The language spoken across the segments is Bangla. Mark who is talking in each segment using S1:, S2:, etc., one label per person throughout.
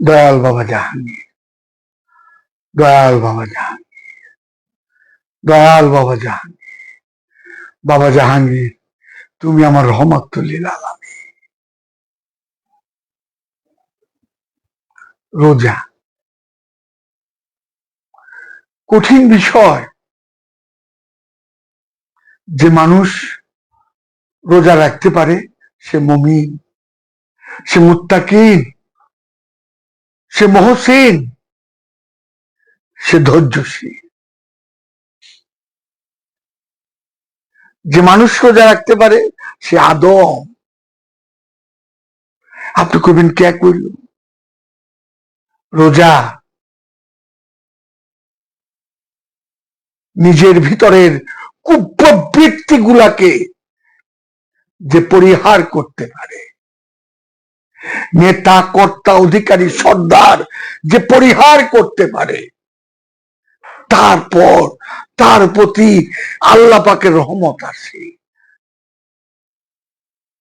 S1: দয়াল বাবা জাহাঙ্গীর, দয়াল বাবা জাহাঙ্গীর, দয়াল বাবা জাহাঙ্গীর বাবা জাহাঙ্গীর, তুমি আমার রহমতুল্লিল আলামী রোজা, কঠিন বিষয় যে মানুষ রোজা রাখতে পারে, সে মমিন, সে মুত্তাকিন সে মহসিন, সে ধৈর্যশীল। যে মানুষ রোজা রাখতে পারে, সে আদম। আপনি কবেন কে করল রোজা নিজের ভিতরের কুপ্রবৃত্তি গুলাকে যে পরিহার করতে পারে নেতা কর্তা অধিকারী সর্দার যে পরিহার করতে পারে, তারপর তার প্রতি আল্লাহ পাকের রহমত আসে।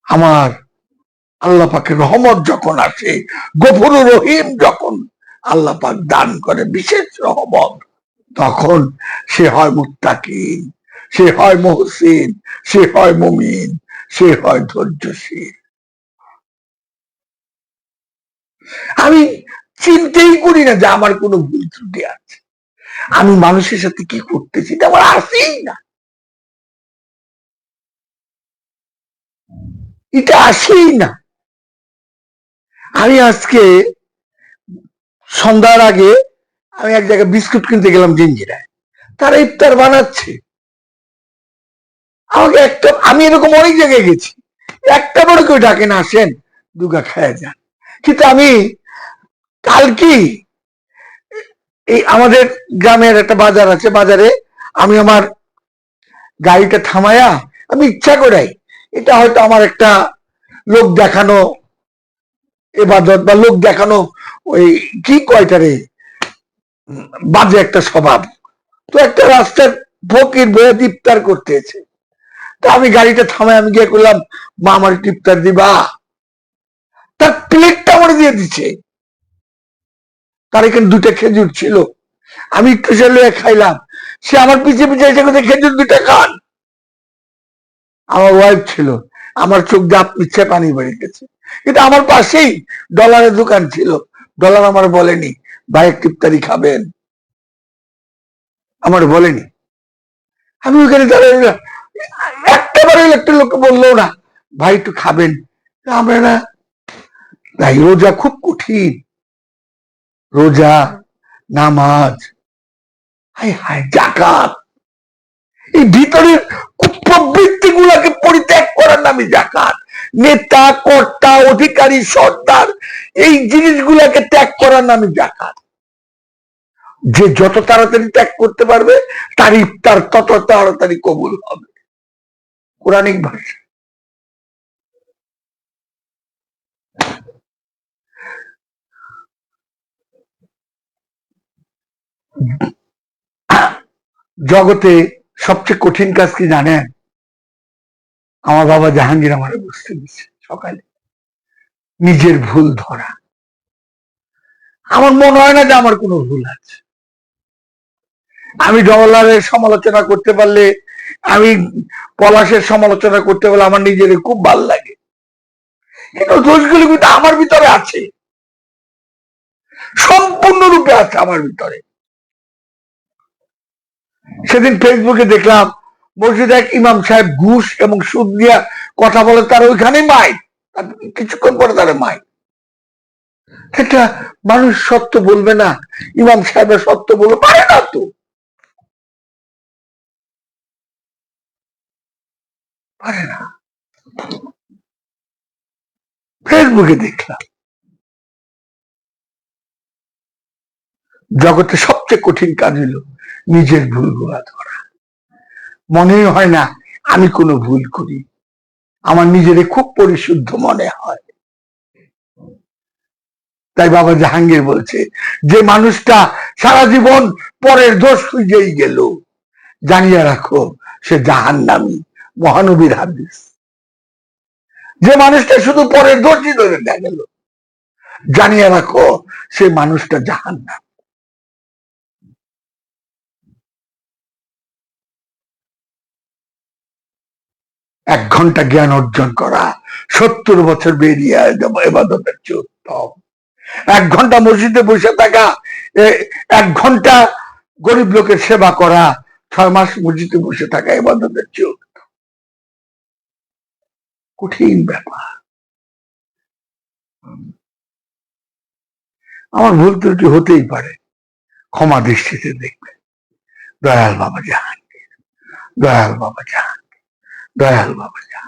S1: আমার আল্লাহ পাকের রহমত যখন আসে গফুর রহিম যখন আল্লাহ পাক দান করে বিশেষ রহমত, তখন সে হয় মুত্তাকিন, সে হয় মহসিন, সে হয় মুমিন, সে হয় ধৈর্যশীল। আমি চিন্তাই করি না যে আমার কোনো ভুল ত্রুটি আছে। আমি মানুষের সাথে কি করতেছি এটা আমার আসেই না। এটা আসেই না। আমি আজকে সন্ধ্যার আগে আমি এক জায়গায় বিস্কুট কিনতে গেলাম জিঞ্জিরায়। তারা ইফতার বানাচ্ছে। আমাকে একটা আমি এরকম অনেক জায়গায় গেছি। একটা বড় কেউ ডাকে না, আসেন, দুগা খায় যান। কিন্তু আমি কালকে এই আমাদের গ্রামের একটা বাজার আছে, বাজারে আমি আমার গাড়িটা থামায়া আমি ইচ্ছা করাই, এটা হয়তো আমার একটা লোক দেখানো এবাদত বা লোক দেখানো ওই কি কয়টারে বাজে একটা স্বভাব। তো একটা রাস্তার ফকির বয়ে ইফতার করতেছে। তো আমি গাড়িটা থামাই আমি গিয়ে করলাম, মা, আমার ইফতার দিবা? তার প্লেটটা আমার দিয়ে দিচ্ছে তার এখানে দুটা খেজুর ছিল। আমি একটু লয়ে খাইলাম। সে আমার পিছিয়ে পিছিয়ে এসে খেজুর দুটা খান। আমার ওয়াইফ ছিল। আমার চোখ দাপ ইচ্ছে পানি বেড়ে গেছে। কিন্তু আমার পাশেই ডলারের দোকান ছিল। ডলার আমার বলেনি, ভাই ইফতারি খাবেন? আমার বলেনি। আমি ওখানে দাঁড়িয়ে রইলাম। একটা বারে একটা লোককে বলল না, ভাই, একটু খাবেন। আমরা না তাই রোজা খুব কঠিন। রোজা, নামাজ, হায় হায় জাকাত এই ভিতরের কুপ্রবৃত্তি গুলাকে পরিত্যাগ করার নামে জাকাত নেতা, কর্তা, অধিকারী, সর্দার, এই জিনিসগুলাকে ত্যাগ করার নামে জাকাত যে যত তাড়াতাড়ি ত্যাগ করতে পারবে তার ইফতার তত তাড়াতাড়ি কবুল হবে। কোরআনিক ভাষা। জগতে সবচেয়ে কঠিন কাজ কি জানেন? আমার বাবা জাহাঙ্গীর আমার বুঝতে দিচ্ছে সকালে। নিজের ভুল ধরা। আমার মনে হয় না যে আমার কোনো ভুল আছে। আমি ডলারের সমালোচনা করতে পারলে, আমি পলাশের সমালোচনা করতে পারলে আমার নিজের খুব ভালো লাগে। কিন্তু দোষগুলি কিন্তু আমার ভিতরে আছে। সম্পূর্ণরূপে আছে আমার ভিতরে। সেদিন ফেসবুকে দেখলাম মসজিদ এক ইমাম সাহেব ঘুষ এবং সুদ দিয়া কথা বলে তার ওইখানে মাই। কিছুক্ষণ পরে তারা মাই। একটা মানুষ সত্য বলবে না। ইমাম সাহেবের সত্য বলবে, পারে না তো। পারে না। ফেসবুকে দেখলাম। জগতে সবচেয়ে কঠিন কাজ হলো নিজের ভুলগুলা ধরা। মনেই হয় না, আমি কোনো ভুল করি। আমার নিজেরে খুব পরিশুদ্ধ মনে হয়। তাই বাবা জাহাঙ্গীর বলছে, যে মানুষটা সারা জীবন পরের দোষ খুঁজেই গেল, জানিয়ে রাখো, সে জাহান নামি মহানবীর হাদিস। যে মানুষটা শুধু পরের দোষই ধরে গেল, জানিয়ে রাখো, সে মানুষটা জাহান না এক ঘণ্টা জ্ঞান অর্জন করা। সত্তর বছর বেরিয়ে এবাদতের চেয়ে উত্তম। এক ঘণ্টা মসজিদে বসে থাকা এক ঘণ্টা গরিব লোকের সেবা করা, ছয় মাস মসজিদে বসে থাকা এবাদতের চেয়ে উত্তম। কঠিন ব্যাপার। আমার ভুল ত্রুটি হতেই পারে। ক্ষমা দৃষ্টিতে দেখবে দয়াল বাবা জাহাঙ্গীর। দয়াল বাবা জাহাঙ্গীর। দয়াল বাবা জাহাঙ্গীর